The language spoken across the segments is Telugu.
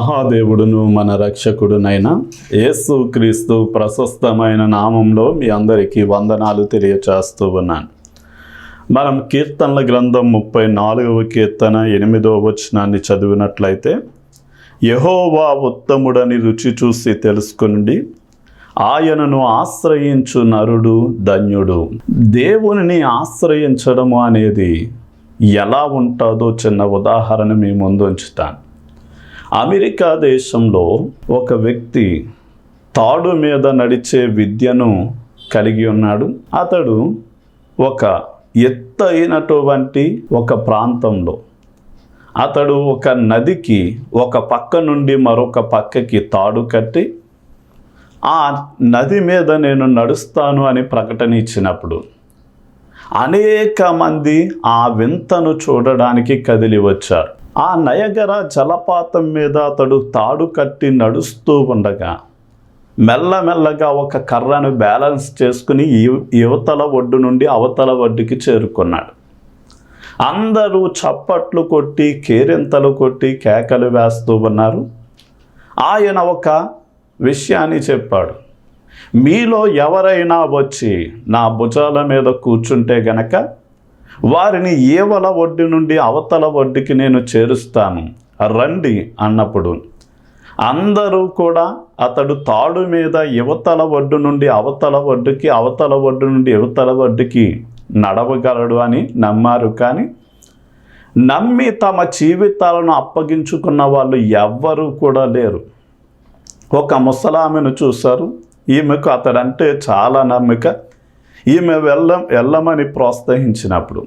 మహాదేవుడును మన రక్షకుడునైన యేసు క్రీస్తు ప్రశస్తమైన నామంలో మీ అందరికీ వందనాలు తెలియచేస్తూ ఉన్నాను. మనం కీర్తనల గ్రంథం ముప్పై నాలుగవ కీర్తన ఎనిమిదవ వచనాన్ని చదివినట్లయితే యహోవా ఉత్తముడని రుచి చూసి తెలుసుకుని ఆయనను ఆశ్రయించు నరుడు ధన్యుడు. దేవునిని ఆశ్రయించడము అనేది ఎలా ఉంటుందో చిన్న ఉదాహరణ మీ ముందు ఉంచుతాను. అమెరికా దేశంలో ఒక వ్యక్తి తాడు మీద నడిచే విద్యను కలిగి ఉన్నాడు. అతడు ఒక ఎత్తైనటువంటి ఒక ప్రాంతంలో. అతడు ఒక నదికి ఒక పక్క నుండి మరొక పక్కకి తాడు కట్టి ఆ నది మీద నేను నడుస్తాను అని ప్రకటన ఇచ్చినప్పుడు అనేక మంది ఆ వింతను చూడడానికి కదిలి వచ్చారు. ఆ నయగర జలపాతం మీద అతడు తాడు కట్టి నడుస్తూ ఉండగా మెల్లమెల్లగా ఒక కర్రను బ్యాలెన్స్ చేసుకుని ఇవ- యువతల ఒడ్డు నుండి అవతల ఒడ్డుకి చేరుకున్నాడు. అందరూ చప్పట్లు కొట్టి కేరింతలు కొట్టి కేకలు వేస్తూ ఉన్నారు. ఆయన ఒక విషయాన్ని చెప్పాడు. మీలో ఎవరైనా వచ్చి నా భుజాల మీద కూర్చుంటే గనక వారిని ఏవల ఒడ్డు నుండి అవతల ఒడ్డుకి నేను చేరుస్తాను. రండి అన్నప్పుడు అందరూ కూడా అతడు తాడు మీద యువతల ఒడ్డు నుండి అవతల ఒడ్డుకి అవతల ఒడ్డు నుండి యువతల ఒడ్డుకి నడవగలడు అని నమ్మారు. కానీ నమ్మి తమ జీవితాలను అప్పగించుకున్న వాళ్ళు ఎవ్వరూ కూడా లేరు. ఒక ముసలామెను చూశారు. ఈమెకు అతడంటే చాలా నమ్మిక. ఈమె వెళ్ళ వెళ్ళమని ప్రోత్సహించినప్పుడు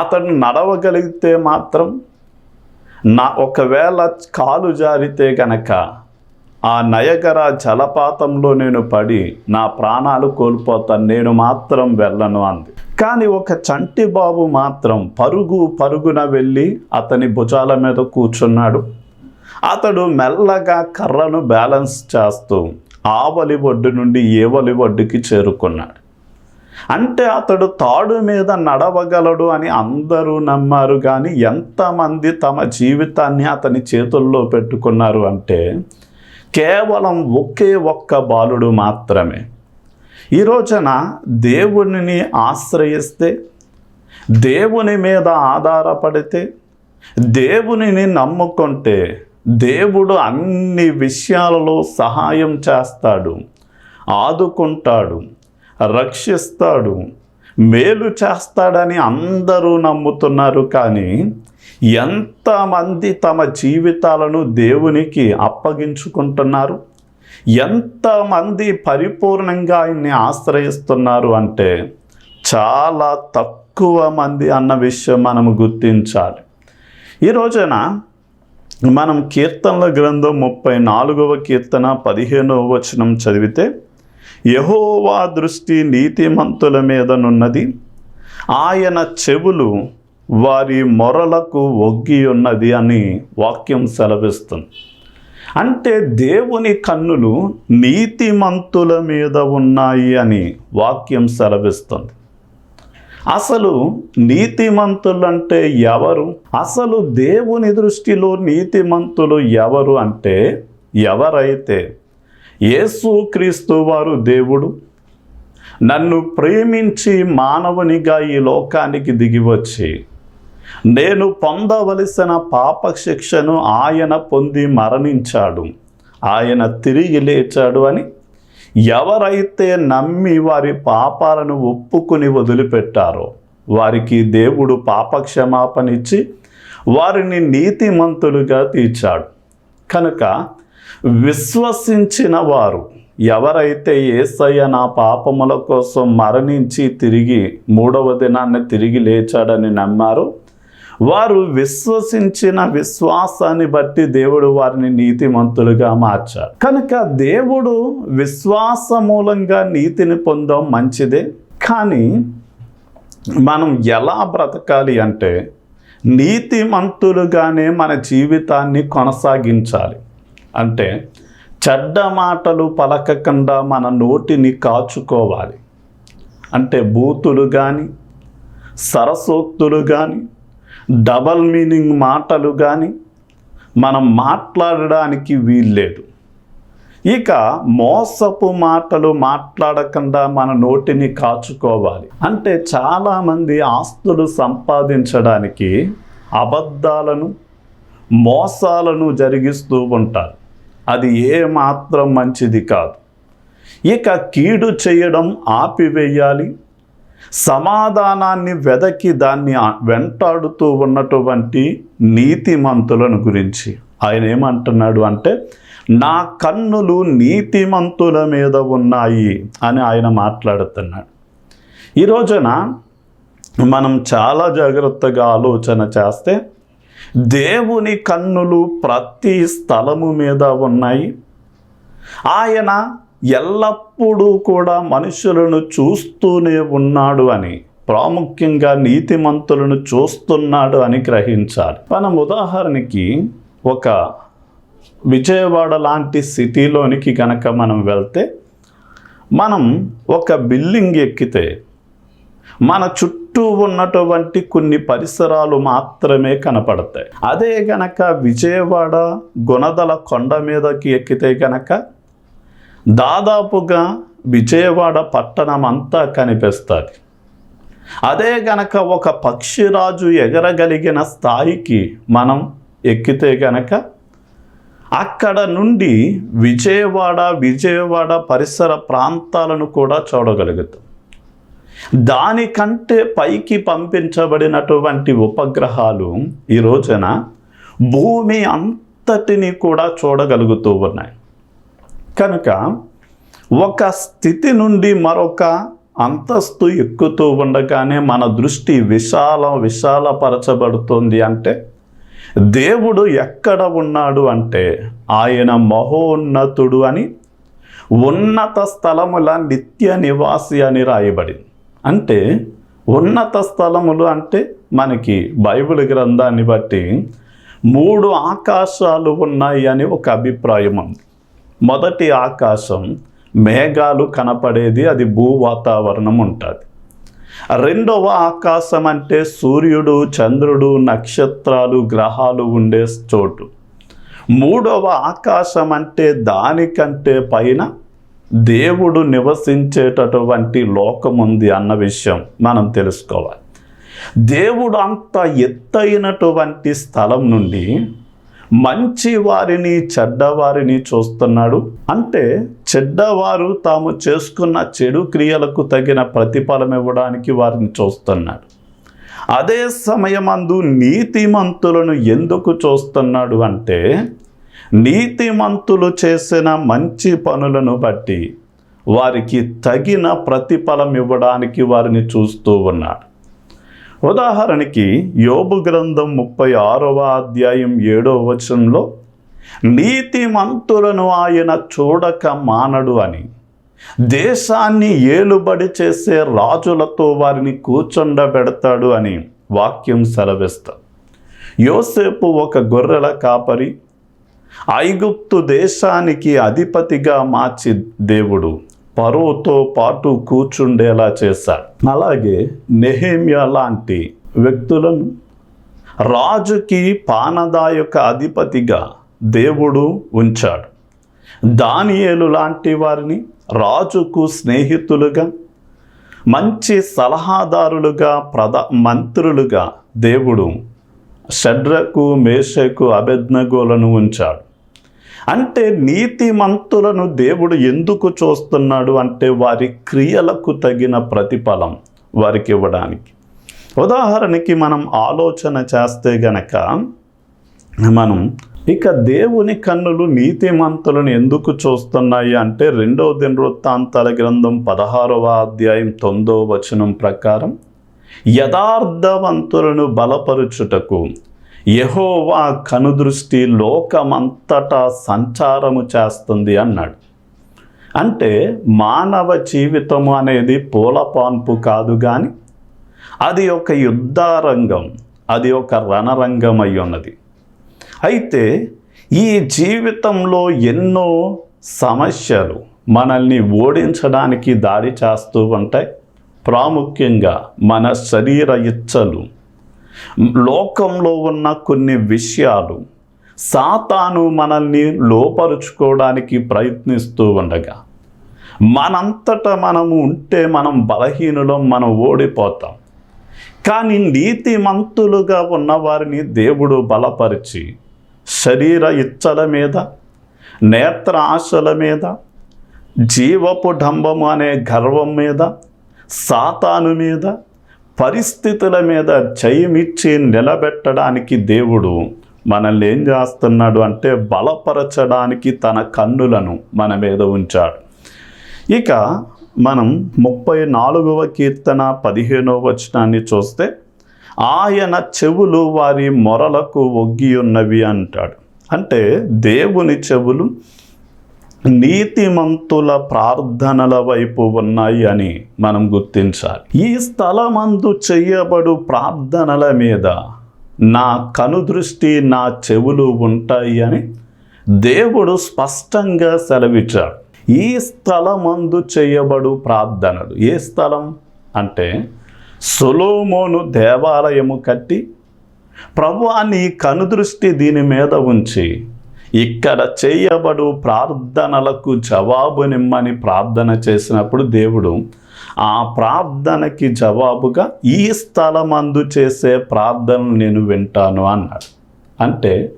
అతను నడవగలిగితే మాత్రం నా ఒకవేళ కాలు జారితే గనక ఆ నయగర జలపాతంలో నేను పడి నా ప్రాణాలు కోల్పోతాను నేను మాత్రం వెళ్ళను అంది. కానీ ఒక చంటి బాబు మాత్రం పరుగు పరుగున వెళ్ళి అతని భుజాల మీద కూర్చున్నాడు. అతడు మెల్లగా కర్రను బ్యాలెన్స్ చేస్తూ ఆవలి ఒడ్డు నుండి ఏవలి ఒడ్డుకి చేరుకున్నాడు. అంటే అతడు తాడు మీద నడవగలడు అని అందరూ నమ్మారు. కానీ ఎంతమంది తమ జీవితాన్ని అతని చేతుల్లో పెట్టుకున్నారు అంటే కేవలం ఒకే ఒక్క బాలుడు మాత్రమే. ఈ రోజున దేవునిని ఆశ్రయిస్తే దేవుని మీద ఆధారపడితే దేవునిని నమ్ముకుంటే దేవుడు అన్ని విషయాలలో సహాయం చేస్తాడు ఆదుకుంటాడు. రక్షిస్తాడు. మేలు చేస్తాడని అందరూ నమ్ముతున్నారు కానీ ఎంతమంది తమ జీవితాలను దేవునికి అప్పగించుకుంటున్నారు? ఎంతమంది పరిపూర్ణంగా ఆయన్ని ఆశ్రయిస్తున్నారు అంటే చాలా తక్కువ మంది అన్న విషయం మనం గుర్తించాలి. ఈ రోజున మనం కీర్తనల గ్రంథం ముప్పై నాలుగవ కీర్తన పదిహేనవ వచనం చదివితే యహోవా దృష్టి నీతిమంతుల మీదనున్నది ఆయన చెవులు వారి మొరలకు ఒగ్గి ఉన్నది అని వాక్యం సెలవిస్తుంది. అంటే దేవుని కన్నులు నీతిమంతుల మీద ఉన్నాయి అని వాక్యం సెలవిస్తుంది. అసలు నీతిమంతులు అంటే ఎవరు? అసలు దేవుని దృష్టిలో నీతిమంతులు ఎవరు అంటే ఎవరైతే యేసుక్రీస్తు వారు దేవుడు. నన్ను ప్రేమించి మానవునిగా ఈ లోకానికి దిగివచ్చి నేను పొందవలసిన పాప శిక్షను ఆయన పొంది మరణించాడు. ఆయన తిరిగి లేచాడు అని ఎవరైతే నమ్మి వారి పాపాలను ఒప్పుకుని వదిలిపెట్టారో వారికి దేవుడు పాపక్షమాపణిచ్చి వారిని నీతిమంతులుగా తీర్చాడు. కనుక విశ్వసించిన వారు ఎవరైతే ఏసయ్య నా పాపముల కోసం మరణించి తిరిగి మూడవ దినాన్ని తిరిగి లేచాడని నమ్మారు వారు విశ్వసించిన విశ్వాసాన్ని బట్టి దేవుడు వారిని నీతిమంతులుగా మార్చారు కనుక దేవుడు విశ్వాస మూలంగా నీతిని పొందడం మంచిదే. కానీ మనం ఎలా బ్రతకాలి అంటే నీతిమంతులుగానే మన జీవితాన్ని కొనసాగించాలి. అంటే చెడ్డ మాటలు పలకకుండా మన నోటిని కాచుకోవాలి. అంటే బూతులు కానీ సరసోక్తులు కానీ డబల్ మీనింగ్ మాటలు కానీ మనం మాట్లాడడానికి వీల్లేదు. ఇక మోసపు మాటలు మాట్లాడకుండా మన నోటిని కాచుకోవాలి. అంటే చాలామంది ఆస్తులు సంపాదించడానికి అబద్ధాలను మోసాలను జరిగిస్తూ ఉంటారు. అది ఏమాత్రం మంచిది కాదు. ఇక కీడు చేయడం ఆపివేయాలి. సమాధానాన్ని వెదకి దాన్ని వెంటాడుతూ ఉన్నటువంటి నీతిమంతులను గురించి. ఆయన ఏమంటున్నాడు అంటే నా కన్నులు నీతిమంతుల మీద ఉన్నాయి అని ఆయన మాట్లాడుతున్నాడు. ఈ రోజున మనం చాలా జాగ్రత్తగా ఆలోచన చేస్తే దేవుని కన్నులు ప్రతి స్థలము మీద ఉన్నాయి. ఆయన ఎల్లప్పుడూ కూడా మనుషులను చూస్తూనే ఉన్నాడు అని ప్రాముఖ్యంగా నీతిమంతులను చూస్తున్నాడు అని గ్రహించాలి. మనం ఉదాహరణకి ఒక విజయవాడ లాంటి సిటీలోనికి కనుక మనం వెళ్తే మనం ఒక బిల్డింగ్ ఎక్కితే మన చుట్టూ చుట్టూ ఉన్నటువంటి కొన్ని పరిసరాలు మాత్రమే కనపడతాయి. అదే గనక విజయవాడ గుణదల కొండ మీదకి ఎక్కితే గనక దాదాపుగా విజయవాడ పట్టణం అంతా కనిపిస్తుంది. అదే గనక ఒక పక్షిరాజు ఎగరగలిగిన స్థాయికి మనం ఎక్కితే గనక అక్కడ నుండి విజయవాడ విజయవాడ పరిసర ప్రాంతాలను కూడా చూడగలుగుతాం. దానికంటే పైకి పంపించబడినటువంటి ఉపగ్రహాలు ఈ రోజున భూమి అంతటిని కూడా చూడగలుగుతూ ఉన్నాయి. కనుక ఒక స్థితి నుండి మరొక అంతస్తు ఎక్కుతూ ఉండగానే మన దృష్టి విశాల విశాలపరచబడుతుంది అంటే దేవుడు ఎక్కడ ఉన్నాడు అంటే ఆయన మహోన్నతుడు అని ఉన్నత స్థలముల నిత్య నివాసి అని రాయబడింది. అంటే ఉన్నత స్థలములు అంటే మనకి బైబిల్ గ్రంథాన్ని బట్టి మూడు ఆకాశాలు ఉన్నాయి అని ఒక అభిప్రాయం ఉంది. మొదటి ఆకాశం మేఘాలు కనపడేది అది భూ వాతావరణం ఉంటుంది. రెండవ ఆకాశం అంటే సూర్యుడు చంద్రుడు నక్షత్రాలు గ్రహాలు ఉండే చోటు. మూడవ ఆకాశం అంటే దానికంటే పైన దేవుడు నివసించేటటువంటి లోకం ఉంది అన్న విషయం మనం తెలుసుకోవాలి. దేవుడు అంత ఎత్తైనటువంటి స్థలం నుండి మంచి వారిని చెడ్డవారిని చూస్తున్నాడు. అంటే చెడ్డవారు తాము చేసుకున్న చెడు క్రియలకు తగిన ప్రతిఫలం ఇవ్వడానికి వారిని చూస్తున్నాడు. అదే సమయమందు నీతిమంతులను ఎందుకు చూస్తున్నాడు అంటే నీతిమంతులు చేసిన మంచి పనులను బట్టి వారికి తగిన ప్రతిఫలం ఇవ్వడానికి వారిని చూస్తూ ఉన్నాడు. ఉదాహరణకి యోబు గ్రంథం ముప్పై ఆరవ అధ్యాయం ఏడవ వచనంలో నీతిమంతులను ఆయన చూడక మానడు అని. దేశాన్ని ఏలుబడి చేసే రాజులతో వారిని కూర్చుండబెడతాడు అని వాక్యం సెలవిస్తా యోసేపు ఒక గొర్రెల కాపరి ఐగుప్తు దేశానికి అధిపతిగా మార్చి దేవుడు పరువుతో పాటు కూర్చుండేలా చేశాడు. అలాగే నెహేమియా లాంటి వ్యక్తులను రాజుకి పానదాయక అధిపతిగా దేవుడు ఉంచాడు. దానియేలు లాంటి వారిని రాజుకు స్నేహితులుగా మంచి సలహాదారులుగా ప్రధ మంత్రులుగా దేవుడు షడ్రకు మేషకు అభెజ్ఞగోలను ఉంచాడు. అంటే నీతిమంతులను దేవుడు ఎందుకు చూస్తున్నాడు అంటే వారి క్రియలకు తగిన ప్రతిఫలం వారికి ఇవ్వడానికి. ఉదాహరణకి మనం ఆలోచన చేస్తే గనక మనం ఇక దేవుని కన్నులు నీతిమంతులను ఎందుకు చూస్తున్నాయి అంటే రెండవ దినవృత్తాంతాల గ్రంథం పదహారవ అధ్యాయం తొమ్మిదవ వచనం ప్రకారం యథార్థవంతులను బలపరుచుటకు యహోవా కనుదృష్టి లోకమంతటా సంచారము చేస్తుంది అన్నాడు. అంటే మానవ జీవితము అనేది పూలపాన్పు కాదు కానీ అది ఒక యుద్ధారంగం అది ఒక రణరంగం అయి ఉన్నది అయితే ఈ జీవితంలో ఎన్నో సమస్యలు మనల్ని ఓడించడానికి దాడి చేస్తూ ఉంటాయి. ప్రాముఖ్యంగా మన శరీర ఇచ్చలు. లోకంలో ఉన్న కొన్ని విషయాలు సాతాను మనల్ని లోపరుచుకోవడానికి ప్రయత్నిస్తూ ఉండగా మనంతటా మనము ఉంటే మనం బలహీనులం మనం ఓడిపోతాం. కానీ నీతిమంతులుగా ఉన్నవారిని దేవుడు బలపరిచి శరీర ఇచ్చల మీద నేత్ర ఆశల మీద జీవపు డంబము అనే గర్వం మీద సాతాను మీద పరిస్థితుల మీద జయమిచ్చి నిలబెట్టడానికి దేవుడు మనల్ని ఏం చేస్తున్నాడు అంటే బలపరచడానికి తన కన్నులను మన మీద ఉంచాడు. ఇక మనం ముప్పై నాలుగవ కీర్తన పదిహేనవ వచనాన్ని చూస్తే ఆయన చెవులు వారి మొరలకు ఒగ్గి ఉన్నవి అంటాడు. అంటే దేవుని చెవులు నీతిమంతుల ప్రార్థనల వైపు ఉన్నాయి అని మనం గుర్తించాలి. ఈ స్థలమందు చేయబడు ప్రార్థనల మీద నా కనుదృష్టి నా చెవులు ఉంటాయి అని దేవుడు స్పష్టంగా సెలవిచ్చాడు. ఈ స్థలమందు చేయబడు ప్రార్థనలు ఏ స్థలం? అంటే సొలోమోను దేవాలయము కట్టి ప్రభు నీ కనుదృష్టి దీని మీద ఉంచి ఇక్కడ చేయబడు ప్రార్థనలకు జవాబునిమ్మని ప్రార్థన చేసినప్పుడు దేవుడు ఆ ప్రార్థనకి జవాబుగా ఈ స్థలమందు చేసే ప్రార్థనలు నేను వింటాను అన్నాడు. అంటే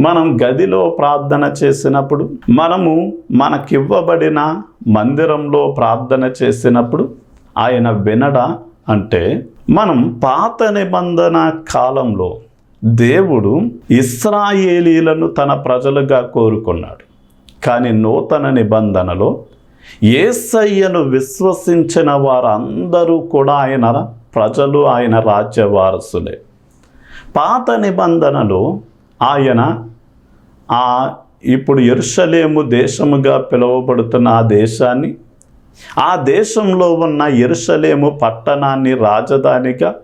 మనం గదిలో ప్రార్థన చేసినప్పుడు మనము మనకివ్వబడిన మందిరంలో ప్రార్థన చేసినప్పుడు ఆయన వినడా? అంటే మనం పాత నిబంధన కాలంలో దేవుడు ఇస్రాయేలీలను తన ప్రజలుగా కోరుకున్నాడు. కానీ నూతన నిబంధనలో ఏసయ్యను విశ్వసించిన వారందరూ కూడా ఆయన ప్రజలు ఆయన రాజ్య వారసులే. పాత నిబంధనలో ఆయన ఆ ఇప్పుడు ఎరుషలేము దేశముగా పిలువబడుతున్న ఆ దేశాన్ని ఆ దేశంలో ఉన్న ఎరుషలేము పట్టణాన్ని రాజధానిగా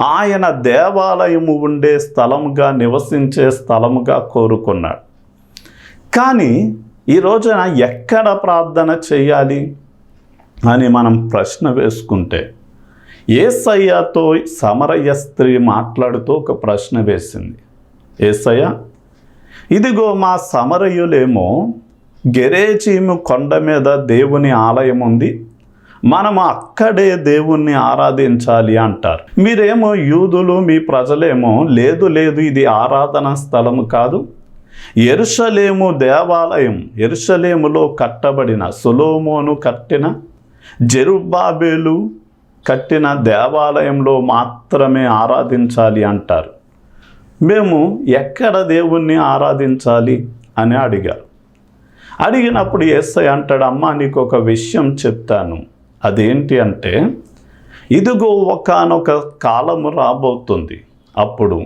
ఆయన దేవాలయము ఉండే స్థలముగా నివసించే స్థలముగా కోరుకున్నాడు. కానీ ఈ రోజున ఎక్కడ ప్రార్థన చేయాలి అని మనం ప్రశ్న వేసుకుంటే ఏసయ్యతో సమరయ్య స్త్రీ మాట్లాడుతూ ఒక ప్రశ్న వేసింది. ఏసయ్య ఇదిగో మా సమరయులేమో గెరేచీము కొండ మీద దేవుని ఆలయం ఉంది మనం అక్కడే దేవుణ్ణి ఆరాధించాలి అంటారు. మీరేమో యూదులు మీ ప్రజలేమో లేదు లేదు ఇది ఆరాధన స్థలము కాదు. ఎరుషలేము దేవాలయం ఎరుషలేములో కట్టబడిన సులోమోను కట్టిన జెరుబాబేలు కట్టిన దేవాలయంలో మాత్రమే ఆరాధించాలి అంటారు. మేము ఎక్కడ దేవుణ్ణి ఆరాధించాలి అని అడిగారు. అడిగినప్పుడు ఎస్ఐ అంటాడు అమ్మా నీకు ఒక విషయం చెప్తాను. అదేంటి అంటే ఇదిగో ఒకనొక కాలము రాబోతుంది. అప్పుడు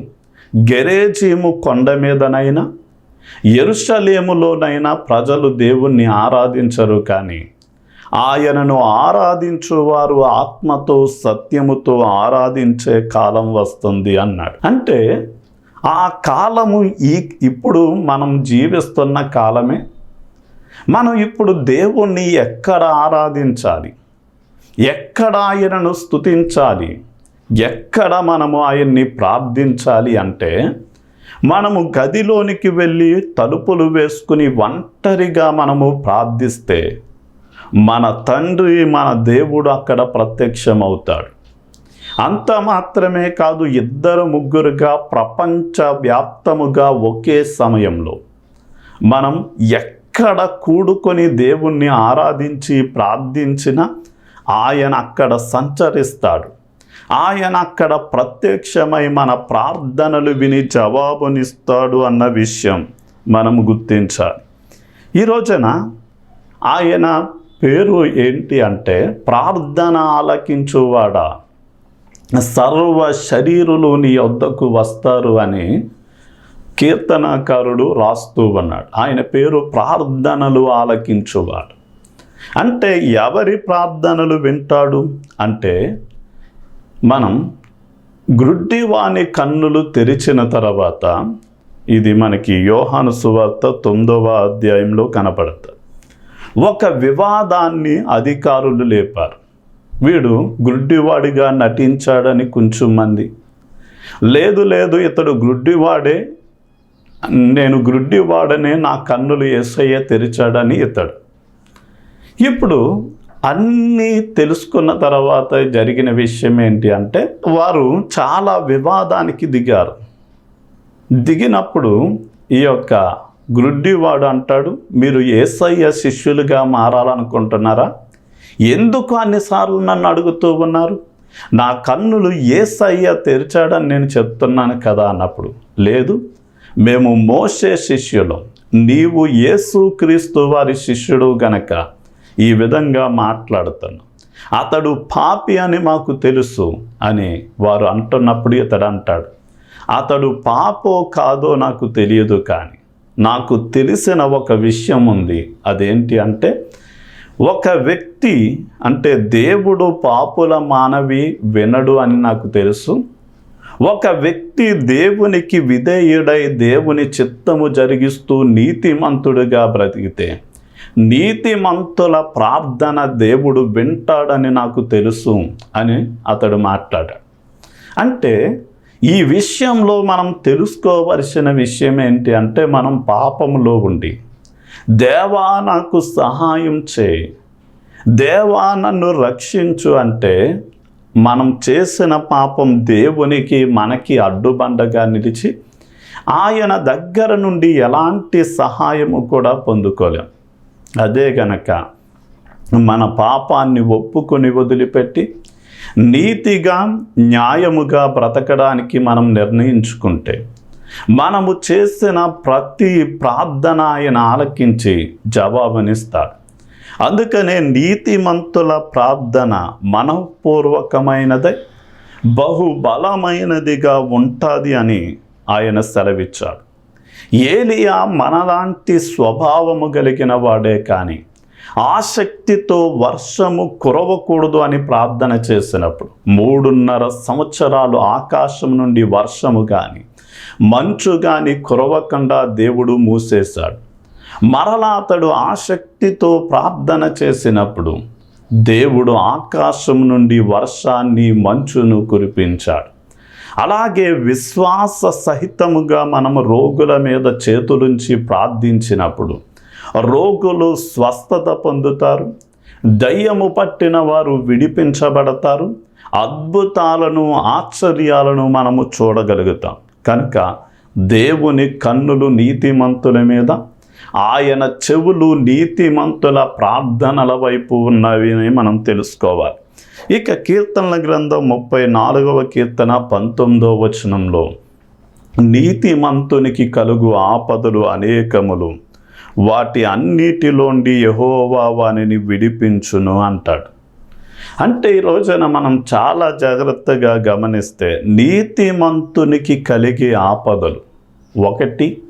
గెరేజీము కొండ మీదనైనా ఎరుషలేములోనైనా ప్రజలు దేవుణ్ణి ఆరాధించరు కానీ ఆయనను ఆరాధించువారు ఆత్మతో సత్యముతో ఆరాధించే కాలం వస్తుంది అన్నాడు. అంటే ఆ కాలము ఈ ఇప్పుడు మనం జీవిస్తున్న కాలమే. మనం ఇప్పుడు దేవుణ్ణి ఎక్కడ ఆరాధించాలి? ఎక్కడ ఆయనను స్తుతించాలి? ఎక్కడ మనము ఆయన్ని ప్రార్థించాలి అంటే మనము గదిలోనికి వెళ్ళి తలుపులు వేసుకుని ఒంటరిగా మనము ప్రార్థిస్తే మన తండ్రి మన దేవుడు అక్కడ ప్రత్యక్షమవుతాడు. అంత మాత్రమే కాదు ఇద్దరు ముగ్గురుగా ప్రపంచవ్యాప్తముగా ఒకే సమయంలో మనం ఎక్కడ కూడుకొని దేవుణ్ణి ఆరాధించి ప్రార్థించిన ఆయన అక్కడ సంచరిస్తాడు. ఆయన అక్కడ ప్రత్యక్షమై మన ప్రార్థనలు విని జవాబునిస్తాడు అన్న విషయం మనం గుర్తించాలి. ఈ రోజున ఆయన పేరు ఏంటి అంటే ప్రార్థన ఆలకించువాడా? సర్వ శరీరులు నీ వద్దకు వస్తారు అని కీర్తనాకారుడు రాస్తూ ఉన్నాడు. ఆయన పేరు ప్రార్థనలు ఆలకించువాడు. అంటే ఎవరి ప్రార్థనలు వింటాడు? అంటే మనం గ్రుడ్డివాని కన్నులు తెరిచిన తర్వాత ఇది మనకి యోహాను సువార్త తొమ్మిదవ అధ్యాయంలో కనపడతారు ఒక వివాదాన్ని అధికారులు లేపారు. వీడు గుడ్డివాడిగా నటించాడని కొంచెం మంది. లేదు లేదు ఇతడు గుడ్డివాడే నేను గ్రుడ్డివాడనే నా కన్నులు ఏసయ్య తెరిచాడని ఇతడు. ఇప్పుడు అన్నీ తెలుసుకున్న తర్వాత జరిగిన విషయం ఏంటి అంటే వారు చాలా వివాదానికి దిగారు. దిగినప్పుడు ఈ యొక్క గ్రుడ్డివాడు అంటాడు మీరు ఏసయ్య శిష్యులుగా మారాలనుకుంటున్నారా? ఎందుకు అన్నిసార్లు నన్ను అడుగుతూ ఉన్నారు? నా కన్నులు ఏసయ్య తెరిచాడని నేను చెప్తున్నాను కదా అన్నప్పుడు లేదు మేము మోసే శిష్యులం. నీవు యేసు క్రీస్తు వారి శిష్యుడు గనక ఈ విధంగా మాట్లాడుతాను. అతడు పాపి అని మాకు తెలుసు అని వారు అంటున్నప్పుడు ఇతడు అంటాడు. అతడు పాపో కాదో నాకు తెలియదు కానీ నాకు తెలిసిన ఒక విషయం ఉంది. అదేంటి అంటే ఒక వ్యక్తి అంటే దేవుడు పాపుల మానవి వినడు అని నాకు తెలుసు. ఒక వ్యక్తి దేవునికి విధేయుడై దేవుని చిత్తము జరిగిస్తూ నీతిమంతుడిగా బ్రతికితే నీతిమంతుల ప్రార్థన దేవుడు వింటాడని నాకు తెలుసు అని అతడు మాట్లాడాడు. అంటే ఈ విషయంలో మనం తెలుసుకోవలసిన విషయం ఏంటి అంటే మనం పాపములో ఉండి దేవా నాకు సహాయం చేయి దేవా నన్ను రక్షించు అంటే మనం చేసిన పాపం దేవునికి మనకి అడ్డుబండగా నిలిచి ఆయన దగ్గర నుండి ఎలాంటి సహాయము కూడా పొందుకోలేం. అదే గనక మన పాపాన్ని ఒప్పుకొని వదిలిపెట్టి నీతిగా న్యాయముగా బ్రతకడానికి మనం నిర్ణయించుకుంటే మనము చేసిన ప్రతి ప్రార్థన ఆయన ఆలకించి జవాబునిస్తాడు. అందుకనే నీతిమంతుల ప్రార్థన మనఃపూర్వకమైనదై బహుబలమైనదిగా ఉంటుంది అని ఆయన సెలవిచ్చాడు. ఏలియా మనలాంటి స్వభావము కలిగిన వాడే కానీ ఆసక్తితో వర్షము కురవకూడదు అని ప్రార్థన చేసినప్పుడు మూడున్నర సంవత్సరాలు ఆకాశం నుండి వర్షము కానీ మంచు కానీ కురవకుండా దేవుడు మూసేశాడు. మరలా అతడు ఆసక్తితో ప్రార్థన చేసినప్పుడు దేవుడు ఆకాశం నుండి వర్షాన్ని మంచును కురిపించాడు. అలాగే విశ్వాస సహితముగా మనము రోగుల మీద చేతులుంచి ప్రార్థించినప్పుడు రోగులు స్వస్థత పొందుతారు దయ్యము పట్టిన వారు విడిపించబడతారు అద్భుతాలను ఆశ్చర్యాలను మనము చూడగలుగుతాం. కనుక దేవుని కన్నులు నీతిమంతుల మీద ఆయన చెవులు నీతిమంతుల ప్రార్థనల వైపు ఉన్నవి అని మనం తెలుసుకోవాలి. ఇక కీర్తనల గ్రంథం ముప్పై నాలుగవ కీర్తన పంతొమ్మిదవ వచనంలో నీతిమంతునికి కలుగు ఆపదలు అనేకములు. వాటి అన్నిటిలోండి యహోవా వానిని విడిపించును అంటాడు. అంటే ఈ రోజున మనం చాలా జాగ్రత్తగా గమనిస్తే నీతిమంతునికి కలిగే ఆపదలు ఒకటి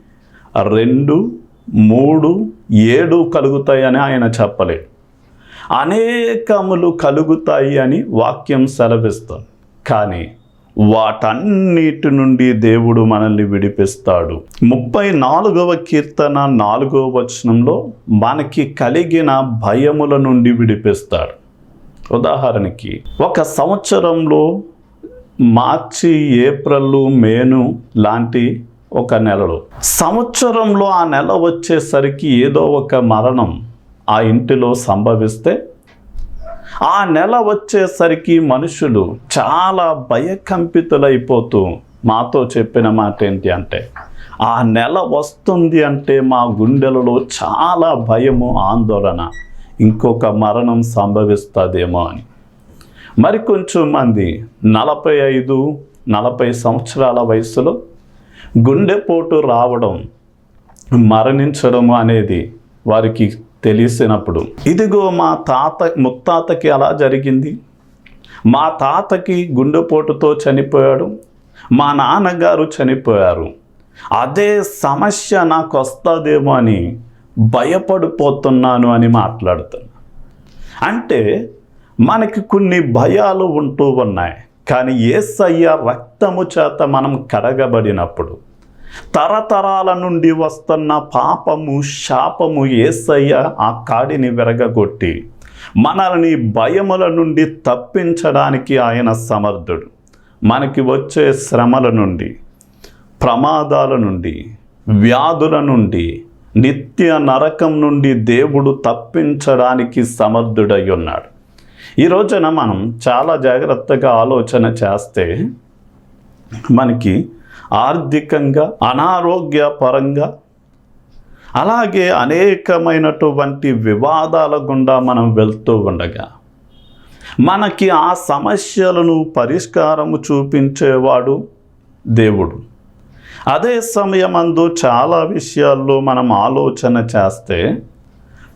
రెండు మూడు ఏడు కలుగుతాయని ఆయన చెప్పలేడు. అనేకములు కలుగుతాయి అని వాక్యం సెలవిస్తుంది. కానీ వాటన్నిటి నుండి దేవుడు మనల్ని విడిపిస్తాడు. ముప్పై నాలుగవ కీర్తన నాలుగవ వచనంలో మనకి కలిగిన భయముల నుండి విడిపిస్తాడు. ఉదాహరణకి ఒక సంవత్సరంలో మార్చి ఏప్రిల్ మేను లాంటి ఒక నెలలో. సంవత్సరంలో ఆ నెల వచ్చేసరికి ఏదో ఒక మరణం. ఆ ఇంటిలో సంభవిస్తే ఆ నెల వచ్చేసరికి మనుషులు చాలా భయకంపితులైపోతూ మాతో చెప్పిన మాట ఏంటి అంటే ఆ నెల వస్తుంది అంటే మా గుండెలలో చాలా భయము ఆందోళన ఇంకొక మరణం సంభవిస్తుందేమో అని. మరికొంచెం మంది నలభై ఐదు నలభై సంవత్సరాల వయసులో గుండెపోటు రావడం మరణించడం అనేది వారికి తెలిసినప్పుడు ఇదిగో మా తాత ముత్తాతకి అలా జరిగింది. మా తాతకి గుండెపోటుతో చనిపోయాడు. మా నాన్నగారు చనిపోయారు. అదే సమస్య నాకు వస్తుందేమో అని భయపడిపోతున్నాను అని మాట్లాడుతున్నా. అంటే మనకి కొన్ని భయాలు ఉంటూ ఉన్నాయి. కానీ ఏసయ్య రక్తము చేత మనం కడగబడినప్పుడు తరతరాల నుండి వస్తున్న పాపము శాపము ఏసయ్య ఆ కాడిని విరగగొట్టి మనల్ని భయముల నుండి తప్పించడానికి ఆయన సమర్థుడు. మనకి వచ్చే శ్రమల నుండి ప్రమాదాల నుండి వ్యాధుల నుండి నిత్య నరకం నుండి దేవుడు తప్పించడానికి సమర్థుడై ఉన్నాడు ఈ రోజున మనం చాలా జాగ్రత్తగా ఆలోచన చేస్తే మనకి ఆర్థికంగా అనారోగ్య పరంగా అలాగే అనేకమైనటువంటి వివాదాల గుండా మనం వెళ్తూ ఉండగా మనకి ఆ సమస్యలను పరిష్కారము చూపించేవాడు దేవుడు. అదే సమయమందు చాలా విషయాల్లో మనం ఆలోచన చేస్తే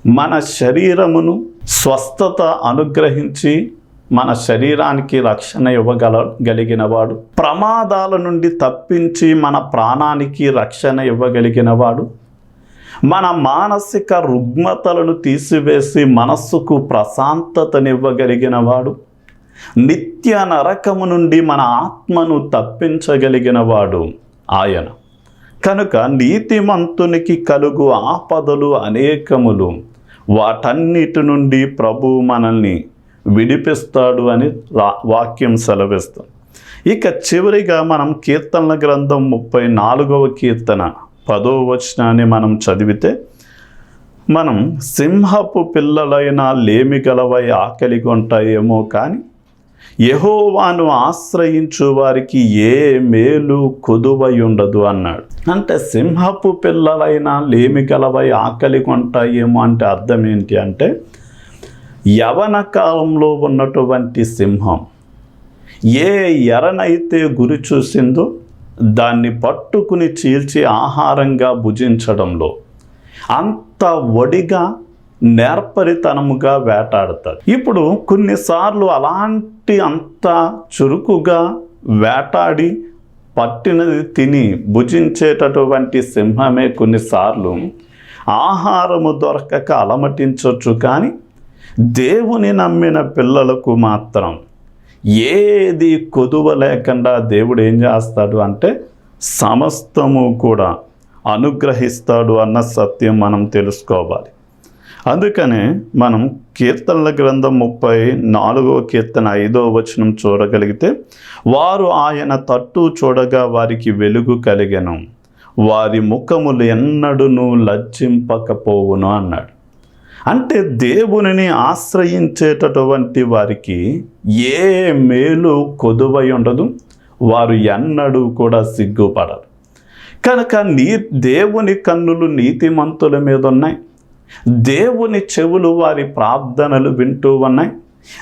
మన శరీరమును స్వస్థత అనుగ్రహించి మన శరీరానికి రక్షణ ఇవ్వగల గలిగినవాడు ప్రమాదాల నుండి తప్పించి మన ప్రాణానికి రక్షణ ఇవ్వగలిగినవాడు. మన మానసిక రుగ్మతలను తీసివేసి మనస్సుకు ప్రశాంతతనివ్వగలిగినవాడు. నిత్య నరకము నుండి మన ఆత్మను తప్పించగలిగినవాడు ఆయన. కనుక నీతిమంతునికి కలుగు ఆపదలు అనేకములు. వాటన్నిటి నుండి ప్రభు మనల్ని విడిపిస్తాడు అని వాక్యం సెలవిస్తుంది. ఇక చివరిగా మనం కీర్తనల గ్రంథం ముప్పై నాలుగవ కీర్తన పదో వచనాన్ని మనం చదివితే మనం సింహపు పిల్లలైన లేమి గలవై ఆకలి కొంటాయేమో కానీ యహోవాను ఆశ్రయించు వారికి ఏ మేలు కొదువై ఉండదు అన్నాడు. అంటే సింహపు పిల్లలైన లేమి గలవై ఆకలి కొంటాయేమో అంటే అర్థం ఏంటి అంటే యవన కాలంలో ఉన్నటువంటి సింహం ఏ ఎరనైతే గురి చూసిందో దాన్ని పట్టుకుని చీల్చి ఆహారంగా భుజించడంలో అంత వడిగా నేర్పరితనముగా వేటాడతాడు. ఇప్పుడు కొన్నిసార్లు అలాంటి అంత చురుకుగా వేటాడి పట్టినది తిని భుజించేటటువంటి సింహమే కొన్నిసార్లు ఆహారము దొరకక అలమటించవచ్చు కానీ దేవుని నమ్మిన పిల్లలకు మాత్రం ఏది కొదువ లేకుండా దేవుడు ఏం చేస్తాడు అంటే సమస్తము కూడా అనుగ్రహిస్తాడు అన్న సత్యం మనం తెలుసుకోవాలి. అందుకనే మనం కీర్తనల గ్రంథం ముప్పై నాలుగో కీర్తన ఐదో వచనం చూడగలిగితే వారు ఆయన తట్టు చూడగా వారికి వెలుగు కలిగను. వారి ముఖములు ఎన్నడును లజ్జింపకపోవును అన్నాడు. అంటే దేవునిని ఆశ్రయించేటటువంటి వారికి ఏ మేలు కొదువై ఉండదు. వారు ఎన్నడూ కూడా సిగ్గుపడరు. కనుక నీ దేవుని కన్నులు నీతిమంతుల మీద ఉన్నాయి. దేవుని చెవులు వారి ప్రార్థనలు వింటూ ఉన్నాయి.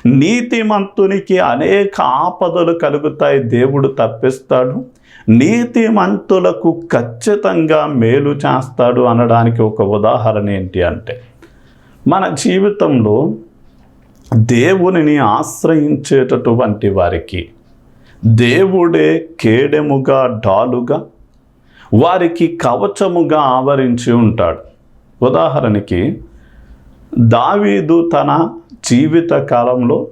నీతిమంతునికి అనేక ఆపదలు కలుగుతాయి. దేవుడు తప్పిస్తాడు. నీతిమంతులకు ఖచ్చితంగా మేలు చేస్తాడు అనడానికి ఒక ఉదాహరణ ఏంటి అంటే మన జీవితంలో దేవునిని ఆశ్రయించేటటువంటి వారికి దేవుడే కేడెముగా డాలుగా వారికి కవచముగా ఆవరించి ఉంటాడు. ఉదాహరణకి దావీదు తన జీవిత కాలంలో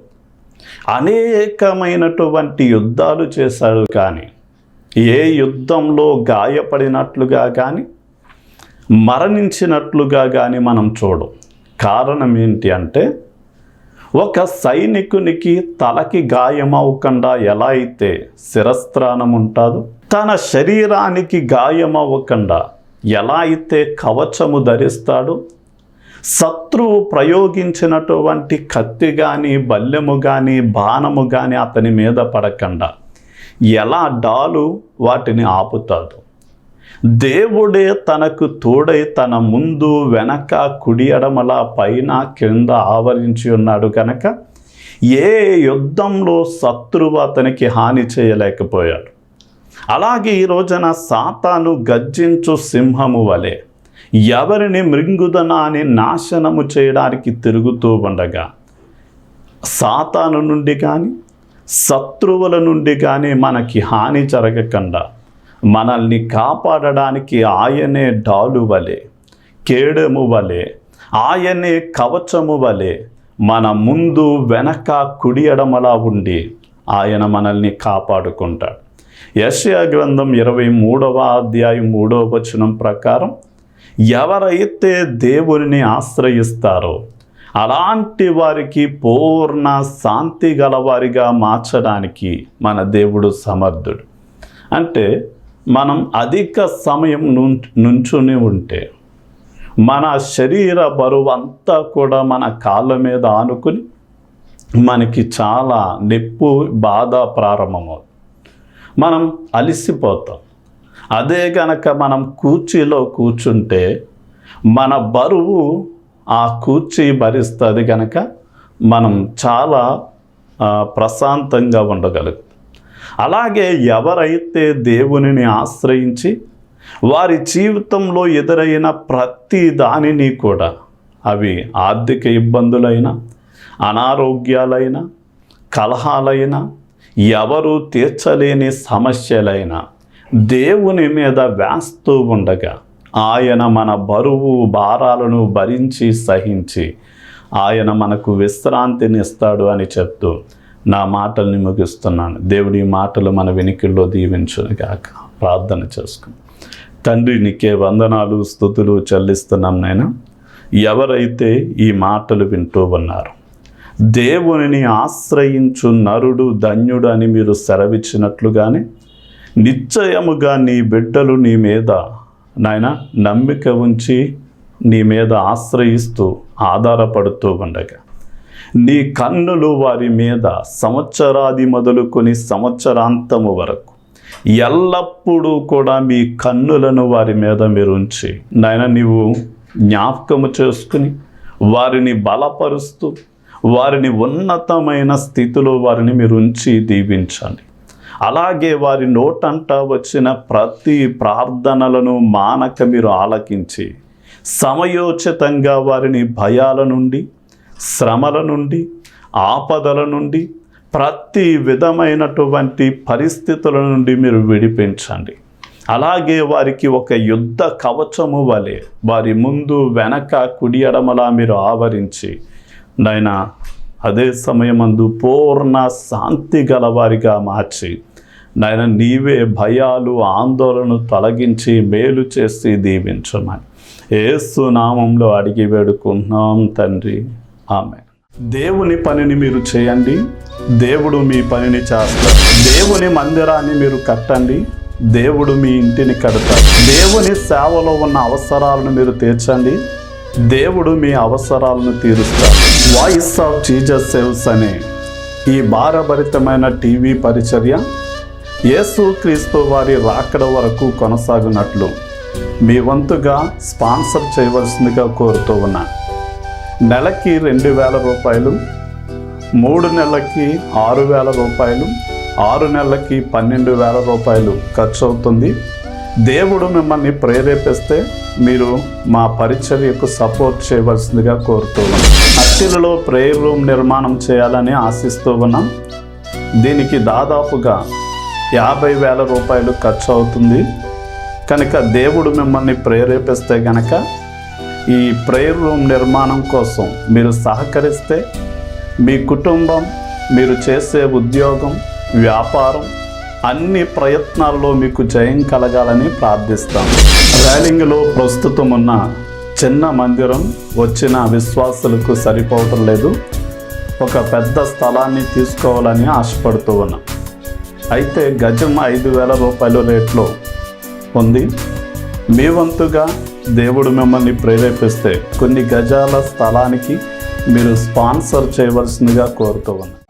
అనేకమైనటువంటి యుద్ధాలు చేశాడు కానీ ఏ యుద్ధంలో గాయపడినట్లుగా కానీ మరణించినట్లుగా కానీ మనం చూడం. కారణం ఏంటి అంటే ఒక సైనికునికి తలకి గాయమవ్వకుండా ఎలా అయితే శిరస్త్రాణం ఉంటుందో తన శరీరానికి గాయమవ్వకుండా ఎలా అయితే కవచము ధరిస్తాడో శత్రువు ప్రయోగించినటువంటి కత్తి కానీ బల్లెము కానీ బాణము కానీ అతని మీద పడకుండా ఎలా డాలు వాటిని ఆపుతాడు దేవుడే తనకు తోడై తన ముందు వెనక కుడి ఎడమల పైన కింద ఆవరించి ఉన్నాడు కనుక ఏ యుద్ధంలో శత్రువు అతనికి హాని చేయలేకపోయాడు. అలాగే ఈ రోజున సాతాను గర్జించు సింహము వలె ఎవరిని మృంగుదనాన్ని నాశనము చేయడానికి తిరుగుతూ ఉండగా సాతాను నుండి కానీ శత్రువుల నుండి కానీ మనకి హాని జరగకుండా మనల్ని కాపాడడానికి ఆయనే డాలు వలె కేడము వలె ఆయనే కవచము వలె మన ముందు వెనక కుడి ఎడమలా ఉండి ఆయన మనల్ని కాపాడుకుంటాడు. యశయ గ్రంథం ఇరవై మూడవ అధ్యాయం మూడవ వచనం ప్రకారం ఎవరైతే దేవుని ఆశ్రయిస్తారో అలాంటి వారికి పూర్ణ శాంతి గలవారిగా మార్చడానికి మన దేవుడు సమర్థుడు. అంటే మనం అధిక సమయం నుంచుని ఉంటే మన శరీర బరువు అంతా కూడా మన కాళ్ళ మీద ఆనుకుని మనకి చాలా నొప్పు బాధ ప్రారంభమవుతుంది మనం అలిసిపోతాం. అదే గనక మనం కూర్చీలో కూర్చుంటే మన బరువు ఆ కూర్చీ భరిస్తుంది కనుక మనం చాలా ప్రశాంతంగా ఉండగలుగుతాం. అలాగే ఎవరైతే దేవునిని ఆశ్రయించి వారి జీవితంలో ఎదురైన ప్రతి దానిని కూడా అవి ఆర్థిక ఇబ్బందులైన అనారోగ్యాలైన కలహాలైన ఎవరు తీర్చలేని సమస్యలైన దేవుని మీద వేస్తూ ఉండగా ఆయన మన బరువు భారాలను భరించి సహించి ఆయన మనకు విశ్రాంతిని ఇస్తాడు అని చెప్తూ నా మాటల్ని ముగిస్తున్నాను. దేవుడి మాటలు మన వెనికిల్లో దీవించుగాక ప్రార్థన చేసుకుని తండ్రి నీకే వందనాలు స్థుతులు చెల్లిస్తున్నాం నైనా ఎవరైతే ఈ మాటలు వింటూ ఉన్నారు దేవునిని ఆశ్రయించు నరుడు ధన్యుడు అని మీరు సెలవిచ్చినట్లుగానే నిశ్చయముగా నీ బిడ్డలు నీ మీద నాయన నమ్మిక ఉంచి నీ మీద ఆశ్రయిస్తూ ఆధారపడుతూ ఉండగా నీ కన్నులు వారి మీద సంవత్సరాది మొదలుకొని సంవత్సరాంతము వరకు. ఎల్లప్పుడూ కూడా మీ కన్నులను వారి మీద మీరు ఉంచి నాయన నీవు జ్ఞాపకము చేసుకుని వారిని బలపరుస్తూ వారిని ఉన్నతమైన స్థితిలో వారిని మీరు ఉంచి దీవించండి. అలాగే వారి నోటంట వచ్చిన ప్రతి ప్రార్థనలను మానక మీరు ఆలకించి సమయోచితంగా వారిని భయాల నుండి శ్రమల నుండి ఆపదల నుండి ప్రతి విధమైనటువంటి పరిస్థితుల నుండి మీరు విడిపించండి. అలాగే వారికి ఒక యుద్ధ కవచము వలె వారి ముందు వెనక కుడి ఎడమలా మీరు ఆవరించి నాయన అదే సమయమందు పూర్ణ శాంతి గలవారిగా మార్చి నాయన నీవే భయాలు ఆందోళన తొలగించి మేలు చేసి దీవించమని. ఏసు నామంలో అడిగి వేడుకుంటున్నాం తండ్రి. ఆమె దేవుని పనిని మీరు చేయండి. దేవుడు మీ పనిని చేస్తారు. దేవుని మందిరాన్ని మీరు కట్టండి. దేవుడు మీ ఇంటిని కడతాడు. దేవుని సేవలో ఉన్న అవసరాలను మీరు తీర్చండి. దేవుడు మీ అవసరాలను తీరుస్తాడు. వాయిస్ ఆఫ్ జీజస్ సేవ్స్ అనే ఈ భారభరితమైన టీవీ పరిచర్య యేసు క్రీస్తు వారి రాకడ వరకు కొనసాగినట్లు మీ వంతుగా స్పాన్సర్ చేయవలసిందిగా కోరుతూ ఉన్నాను. నెలకి రెండు వేల రూపాయలు మూడు నెలలకి ఆరు వేల రూపాయలు ఆరు నెలలకి పన్నెండు వేల రూపాయలు ఖర్చు అవుతుంది దేవుడు మిమ్మల్ని ప్రేరేపిస్తే మీరు మా పరిచర్యకు సపోర్ట్ చేయవలసిందిగా కోరుతూ ఉన్నాం. అత్తిలలో ప్రేయర్ రూమ్ నిర్మాణం చేయాలని ఆశిస్తూ ఉన్నాం. దీనికి దాదాపుగా యాభై వేల రూపాయలు ఖర్చు అవుతుంది కనుక దేవుడు మిమ్మల్ని ప్రేరేపిస్తే గనక ఈ ప్రేయర్ రూమ్ నిర్మాణం కోసం మీరు సహకరిస్తే మీ కుటుంబం మీరు చేసే ఉద్యోగం వ్యాపారం అన్ని ప్రయత్నాల్లో మీకు జయం కలగాలని ప్రార్థిస్తాం. ర్యాలింగ్లో ప్రస్తుతం ఉన్న చిన్న మందిరం వచ్చిన విశ్వాసులకు సరిపోవటం లేదు. ఒక పెద్ద స్థలాన్ని తీసుకోవాలని ఆశపడుతూ ఉన్నాం. అయితే గజం ఐదు వేల రూపాయల రేట్లో ఉంది. మీ వంతుగా దేవుడు మిమ్మల్ని ప్రేరేపిస్తే కొన్ని గజాల స్థలానికి మీరు స్పాన్సర్ చేయవలసిందిగా కోరుతూ ఉన్నాను.